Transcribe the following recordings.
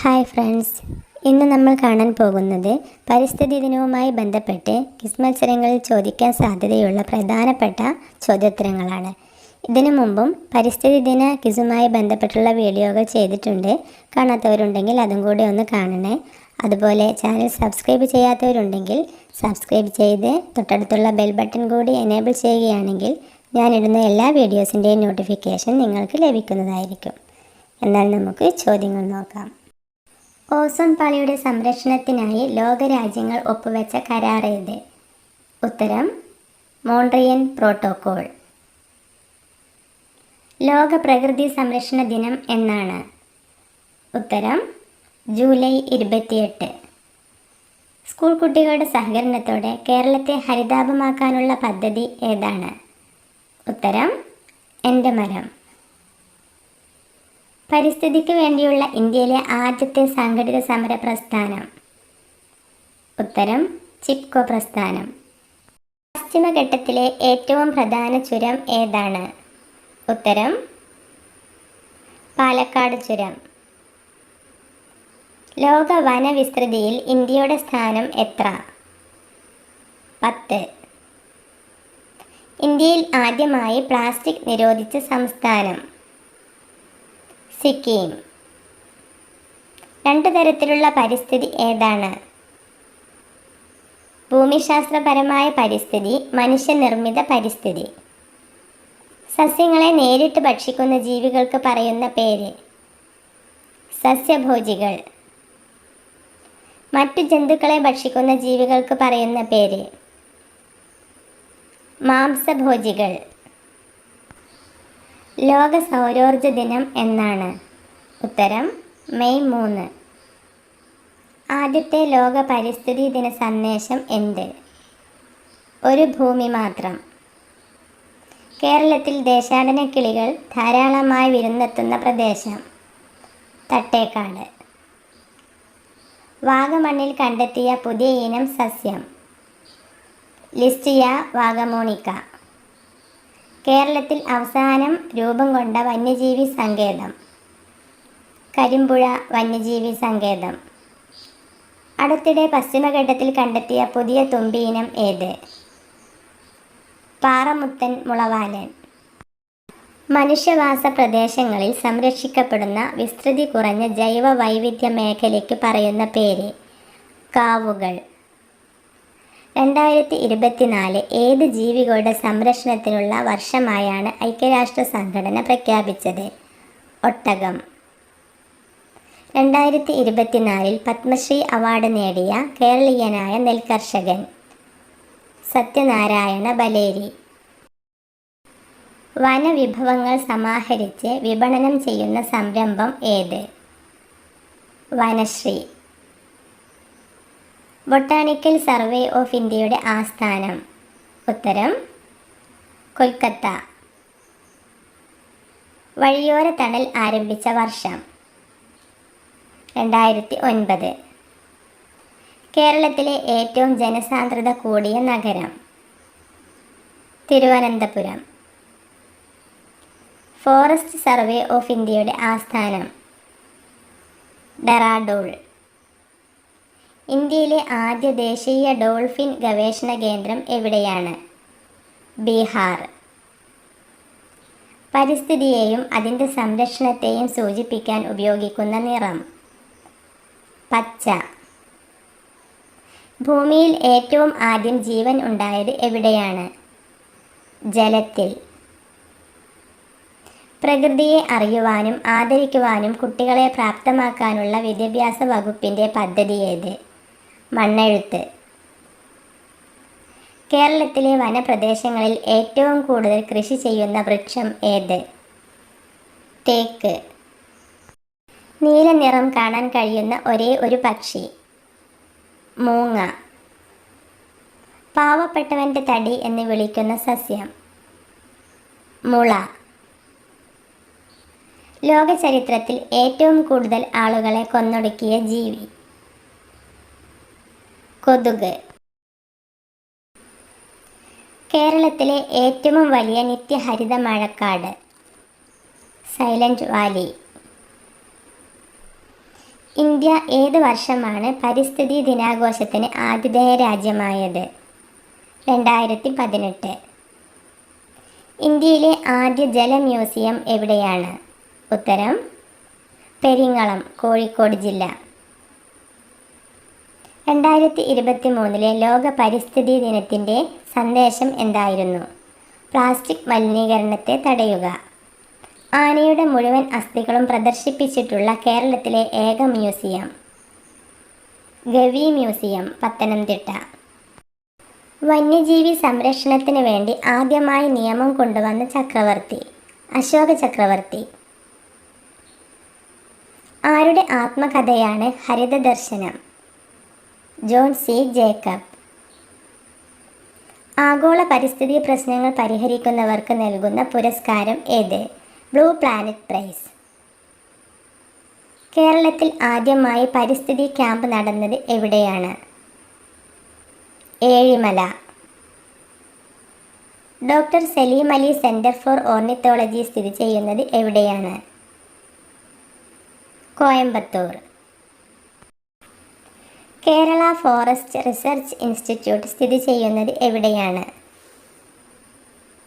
Hi friends. ഇന്ന് നമ്മൾ കാണാൻ പോകുന്നത് പരിസ്ഥിതി ദിനവുമായി ബന്ധപ്പെട്ട് ക്വിസ് മത്സരങ്ങളിൽ ചോദിക്കാൻ സാധ്യതയുള്ള പ്രധാനപ്പെട്ട ചോദ്യോത്തരങ്ങളാണ്. ഇതിനു മുമ്പും പരിസ്ഥിതി ദിന ക്വിസുമായി ബന്ധപ്പെട്ടുള്ള വീഡിയോകൾ ചെയ്തിട്ടുണ്ട്. കാണാത്തവരുണ്ടെങ്കിൽ അതും കൂടി ഒന്ന് കാണണേ. അതുപോലെ ചാനൽ സബ്സ്ക്രൈബ് ചെയ്യാത്തവരുണ്ടെങ്കിൽ സബ്സ്ക്രൈബ് ചെയ്ത് തൊട്ടടുത്തുള്ള ബെൽ ബട്ടൺ കൂടി എനേബിൾ ചെയ്യുകയാണെങ്കിൽ ഞാനിടുന്ന എല്ലാ വീഡിയോസിന്റെയും നോട്ടിഫിക്കേഷൻ നിങ്ങൾക്ക് ലഭിക്കുന്നതായിരിക്കും. എന്നാൽ നമുക്ക് ചോദ്യങ്ങൾ നോക്കാം. ഓസോൺ പാളിയുടെ സംരക്ഷണത്തിനായി ലോകരാജ്യങ്ങൾ ഒപ്പുവെച്ച കരാർ ഏത് ഉത്തരം മോൺട്രിയൻ പ്രോട്ടോകോൾ. ലോക പ്രകൃതി സംരക്ഷണ ദിനം എന്നാണ്. ഉത്തരം ജൂലൈ ഇരുപത്തിയെട്ട്. സ്കൂൾ കുട്ടികളുടെ സഹകരണത്തോടെ കേരളത്തെ ഹരിതാപമാക്കാനുള്ള പദ്ധതി ഏതാണ്? ഉത്തരം എന്റെ മരം. പരിസ്ഥിതിക്ക് വേണ്ടിയുള്ള ഇന്ത്യയിലെ ആദ്യത്തെ സംഘടിത സമര പ്രസ്ഥാനം. ഉത്തരം ചിപ്കോ പ്രസ്ഥാനം. പശ്ചിമഘട്ടത്തിലെ ഏറ്റവും പ്രധാന ചുരം ഏതാണ്? ഉത്തരം പാലക്കാട് ചുരം. ലോക വനവിസ്തൃതിയിൽ ഇന്ത്യയുടെ സ്ഥാനം എത്ര? പത്ത്. ഇന്ത്യയിൽ ആദ്യമായി പ്ലാസ്റ്റിക് നിരോധിച്ച സംസ്ഥാനം. സിക്കിം രണ്ട് തരത്തിലുള്ള പരിസ്ഥിതി ഏതാണ്? ഭൂമിശാസ്ത്രപരമായ പരിസ്ഥിതി മനുഷ്യനിർമ്മിത പരിസ്ഥിതി. സസ്യങ്ങളെ നേരിട്ട് ഭക്ഷിക്കുന്ന ജീവികൾക്ക് പറയുന്ന പേര് സസ്യഭോജികൾ. മറ്റു ജന്തുക്കളെ ഭക്ഷിക്കുന്ന ജീവികൾക്ക് പറയുന്ന പേര് മാംസഭോജികൾ. ലോക സൗരോർജ ദിനം എന്നാണ്. ഉത്തരം മെയ് മൂന്ന്. ആദ്യത്തെ ലോക പരിസ്ഥിതി ദിന സന്ദേശം എന്ത്? ഒരു ഭൂമി മാത്രം. കേരളത്തിൽ ദേശാടന കിളികൾ ധാരാളമായി വിരുന്നെത്തുന്ന പ്രദേശം. തട്ടേക്കാട്. വാഗമണ്ണിൽ കണ്ടെത്തിയ പുതിയ ഇനം സസ്യം. ലിസ്റ്റിയ വാഗമോണിക്ക. കേരളത്തിൽ അവസാനം രൂപം കൊണ്ട വന്യജീവി സങ്കേതം. കരിമ്പുഴ വന്യജീവി സങ്കേതം. അടുത്തിടെ പശ്ചിമഘട്ടത്തിൽ കണ്ടെത്തിയ പുതിയ തുമ്പിയിനം ഏത്? പാറമുത്തൻ മുളവാലൻ. മനുഷ്യവാസ പ്രദേശങ്ങളിൽ സംരക്ഷിക്കപ്പെടുന്ന വിസ്തൃതി കുറഞ്ഞ ജൈവ വൈവിധ്യ മേഖലയ്ക്ക് പറയുന്ന പേര് കാവുകൾ. രണ്ടായിരത്തി ഇരുപത്തിനാല് ഏത് ജീവികളുടെ സംരക്ഷണത്തിനുള്ള വർഷമായാണ് ഐക്യരാഷ്ട്ര സംഘടന പ്രഖ്യാപിച്ചത്? ഒട്ടകം. രണ്ടായിരത്തി ഇരുപത്തിനാലിൽ പത്മശ്രീ അവാർഡ് നേടിയ കേരളീയനായ നെൽകർഷകൻ സത്യനാരായണ ബലേരി. വനവിഭവങ്ങൾ സമാഹരിച്ച് വിപണനം ചെയ്യുന്ന സംരംഭം ഏത്? വനശ്രീ. ബൊട്ടാണിക്കൽ സർവേ ഓഫ് ഇന്ത്യയുടെ ആസ്ഥാനം. ഉത്തരം കൊൽക്കത്ത. വഴിയോര തണൽ ആരംഭിച്ച വർഷം. രണ്ടായിരത്തി ഒൻപത് കേരളത്തിലെ ഏറ്റവും ജനസാന്ദ്രത കൂടിയ നഗരം. തിരുവനന്തപുരം. ഫോറസ്റ്റ് സർവേ ഓഫ് ഇന്ത്യയുടെ ആസ്ഥാനം. ഡെറാഡോൾ ഇന്ത്യയിലെ ആദ്യ ദേശീയ ഡോൾഫിൻ ഗവേഷണ കേന്ദ്രം എവിടെയാണ്? ബീഹാർ. പരിസ്ഥിതിയെയും അതിന്റെ സംരക്ഷണത്തെയും സൂചിപ്പിക്കാൻ ഉപയോഗിക്കുന്ന നിറം. പച്ച. ഭൂമിയിൽ ഏറ്റവും ആദ്യം ജീവൻ ഉണ്ടായത് എവിടെയാണ്? ജലത്തിൽ. പ്രകൃതിയെ അറിയുവാനും ആദരിക്കുവാനും കുട്ടികളെ പ്രാപ്തമാക്കാനുള്ള വിദ്യാഭ്യാസ വകുപ്പിന്റെ പദ്ധതി ഏത്? മണ്ണെഴുത്ത്. കേരളത്തിലെ വനപ്രദേശങ്ങളിൽ ഏറ്റവും കൂടുതൽ കൃഷി ചെയ്യുന്ന വൃക്ഷം ഏത്? തേക്ക്. നീല നിറം കാണാൻ കഴിയുന്ന ഒരേ ഒരു പക്ഷി. മൂങ്ങ. പാവപ്പെട്ടവന്റെ തടി എന്ന് വിളിക്കുന്ന സസ്യം. മുള. ലോകചരിത്രത്തിൽ ഏറ്റവും കൂടുതൽ ആളുകളെ കൊന്നൊടുക്കിയ ജീവി. കൊതുക്. കേരളത്തിലെ ഏറ്റവും വലിയ നിത്യഹരിത മഴക്കാട്. Silent Valley. ഇന്ത്യ ഏത് വർഷമാണ് പരിസ്ഥിതി ദിനാഘോഷത്തിന് ആതിഥേയ രാജ്യമായത്? രണ്ടായിരത്തി പതിനെട്ട് ഇന്ത്യയിലെ ആദ്യ ജല മ്യൂസിയം എവിടെയാണ്? ഉത്തരം പെരിങ്ങളം കോഴിക്കോട് ജില്ല. രണ്ടായിരത്തി ഇരുപത്തി മൂന്നിലെ ലോക പരിസ്ഥിതി ദിനത്തിന്റെ സന്ദേശം എന്തായിരുന്നു? പ്ലാസ്റ്റിക് മലിനീകരണത്തെ തടയുക. ആനയുടെ മുഴുവൻ അസ്ഥികളും പ്രദർശിപ്പിച്ചിട്ടുള്ള കേരളത്തിലെ ഏക മ്യൂസിയം. ഗവി മ്യൂസിയം പത്തനംതിട്ട. വന്യജീവി സംരക്ഷണത്തിന് വേണ്ടി ആദ്യമായി നിയമം കൊണ്ടുവന്ന ചക്രവർത്തി അശോക ചക്രവർത്തി. ആരുടെ ആത്മകഥയാണ് ഹരിതദർശനം? John C. ജേക്കബ്. ആഗോള പരിസ്ഥിതി പ്രശ്നങ്ങൾ പരിഹരിക്കുന്നവർക്ക് നൽകുന്ന പുരസ്കാരം ഏത്? Blue planet prize. കേരളത്തിൽ ആദ്യമായി പരിസ്ഥിതി ക്യാമ്പ് നടന്നത് എവിടെയാണ്? Ezhimala. Doctor Salim Ali centre for ornithology സ്ഥിതി ചെയ്യുന്നത് എവിടെയാണ്? Coimbatore. Kerala forest research institute സ്ഥിതി ചെയ്യുന്നത് എവിടെയാണ്?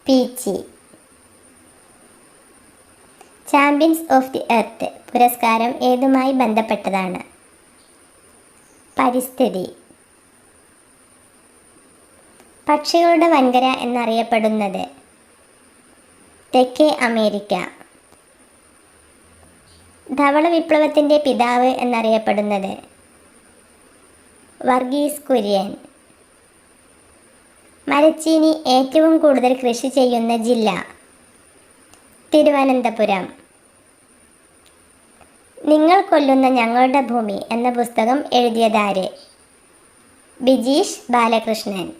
Peechi champions of the earth പുരസ്കാരം ഏതുമായി ബന്ധപ്പെട്ടതാണ്? പരിസ്ഥിതി. പക്ഷികളുടെ വൻകര എന്നറിയപ്പെടുന്നത് തെക്കേ അമേരിക്ക. ധവള വിപ്ലവത്തിന്റെ പിതാവ് എന്നറിയപ്പെടുന്നത് വർഗീസ് കുര്യൻ. മരച്ചീനി ഏറ്റവും കൂടുതൽ കൃഷി ചെയ്യുന്ന ജില്ല തിരുവനന്തപുരം. നിങ്ങൾ കൊല്ലുന്ന ഞങ്ങളുടെ ഭൂമി എന്ന പുസ്തകം എഴുതിയതാര്? ബിജീഷ് ബാലകൃഷ്ണൻ.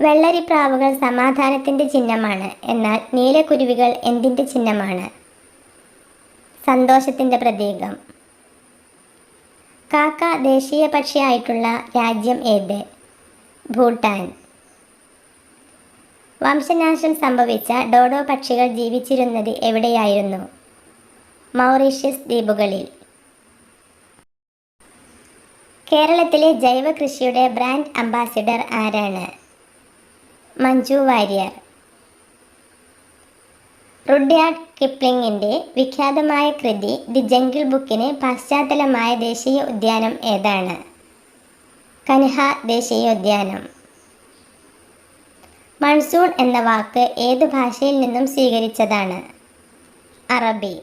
വെള്ളരിപ്രാവുകൾ സമാധാനത്തിന്റെ ചിഹ്നമാണ്. എന്നാൽ നീലക്കുരുവികൾ എന്തിന്റെ ചിഹ്നമാണ്? സന്തോഷത്തിന്റെ പ്രതീകം. കാക്ക ദേശീയ പക്ഷിയായിട്ടുള്ള രാജ്യം ഏത്? ഭൂട്ടാൻ. വംശനാശം സംഭവിച്ച ഡോഡോ പക്ഷികൾ ജീവിച്ചിരുന്നത് എവിടെയായിരുന്നു? മൗറീഷ്യസ് ദ്വീപുകളിൽ. കേരളത്തിലെ ജൈവ കൃഷിയുടെ ബ്രാൻഡ് അംബാസിഡർ ആരാണ്? മഞ്ജു വാര്യർ. റുഡ്യാർഡ് കിപ്ലിങ്ങിന്റെ വിഖ്യാതമായ കൃതി ദി ജംഗിൾ ബുക്കിന് പശ്ചാത്തലമായ ദേശീയ ഉദ്യാനം ഏതാണ്? കൻഹ ദേശീയ ഉദ്യാനം മൺസൂൺ എന്ന വാക്ക് ഏത് ഭാഷയിൽ നിന്നും സ്വീകരിച്ചതാണ്? അറബി.